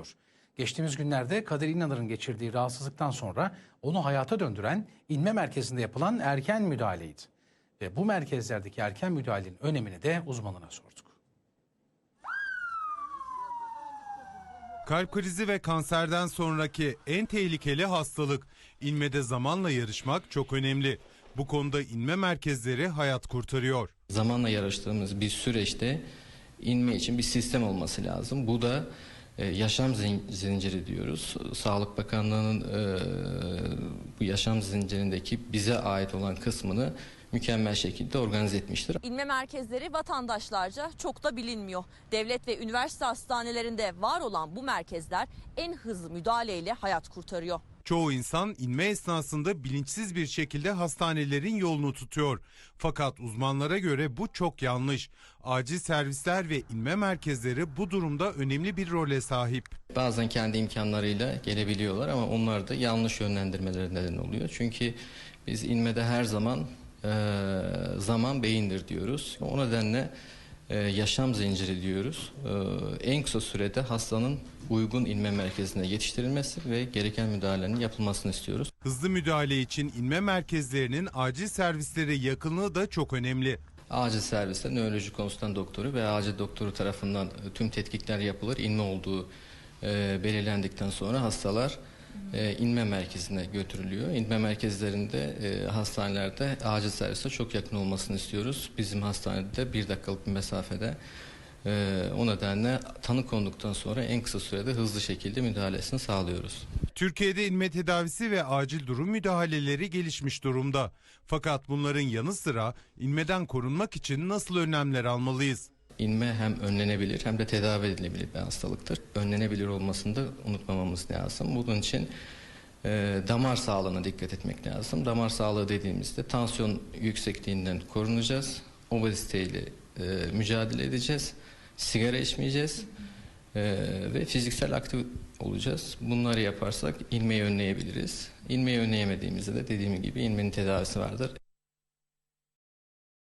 oluyor. Geçtiğimiz günlerde Kadir İnanır'ın geçirdiği rahatsızlıktan sonra onu hayata döndüren inme merkezinde yapılan erken müdahaleydi. Ve bu merkezlerdeki erken müdahalenin önemini de uzmanına sorduk. Kalp krizi ve kanserden sonraki en tehlikeli hastalık. İnmede zamanla yarışmak çok önemli. Bu konuda inme merkezleri hayat kurtarıyor. Zamanla yarıştığımız bir süreçte inme için bir sistem olması lazım. Bu da yaşam zin- zinciri diyoruz. Sağlık Bakanlığı'nın e, bu yaşam zincirindeki bize ait olan kısmını mükemmel şekilde organize etmiştir. İnme merkezleri vatandaşlarca çok da bilinmiyor. Devlet ve üniversite hastanelerinde var olan bu merkezler en hızlı müdahaleyle hayat kurtarıyor. Çoğu insan inme esnasında bilinçsiz bir şekilde hastanelerin yolunu tutuyor. Fakat uzmanlara göre bu çok yanlış. Acil servisler ve inme merkezleri bu durumda önemli bir role sahip. Bazen kendi imkanlarıyla gelebiliyorlar ama onlar da yanlış yönlendirmeleri neden oluyor. Çünkü biz inmede her zaman e, zaman beyindir diyoruz. O nedenle e, yaşam zinciri diyoruz. E, en kısa sürede hastanın uygun inme merkezine yetiştirilmesi ve gereken müdahalenin yapılmasını istiyoruz. Hızlı müdahale için inme merkezlerinin acil servisleri yakınlığı da çok önemli. Acil serviste nöroloji konsultan doktoru ve acil doktoru tarafından tüm tetkikler yapılır. İnme olduğu e, belirlendikten sonra hastalar e, inme merkezine götürülüyor. İnme merkezlerinde e, hastanelerde acil servise çok yakın olmasını istiyoruz. Bizim hastanede bir dakikalık bir mesafede. E, o nedenle tanı konduktan sonra en kısa sürede hızlı şekilde müdahalesini sağlıyoruz. Türkiye'de inme tedavisi ve acil durum müdahaleleri gelişmiş durumda. Fakat bunların yanı sıra inmeden korunmak için nasıl önlemler almalıyız? İnme hem önlenebilir hem de tedavi edilebilir bir hastalıktır. Önlenebilir olmasını da unutmamamız lazım. Bunun için e, damar sağlığına dikkat etmek lazım. Damar sağlığı dediğimizde tansiyon yüksekliğinden korunacağız. Obeziteyle e, mücadele edeceğiz. Sigara içmeyeceğiz. E, ve fiziksel aktif olacağız. Bunları yaparsak inmeyi önleyebiliriz. İnmeyi önleyemediğimizde de dediğim gibi inmenin tedavisi vardır.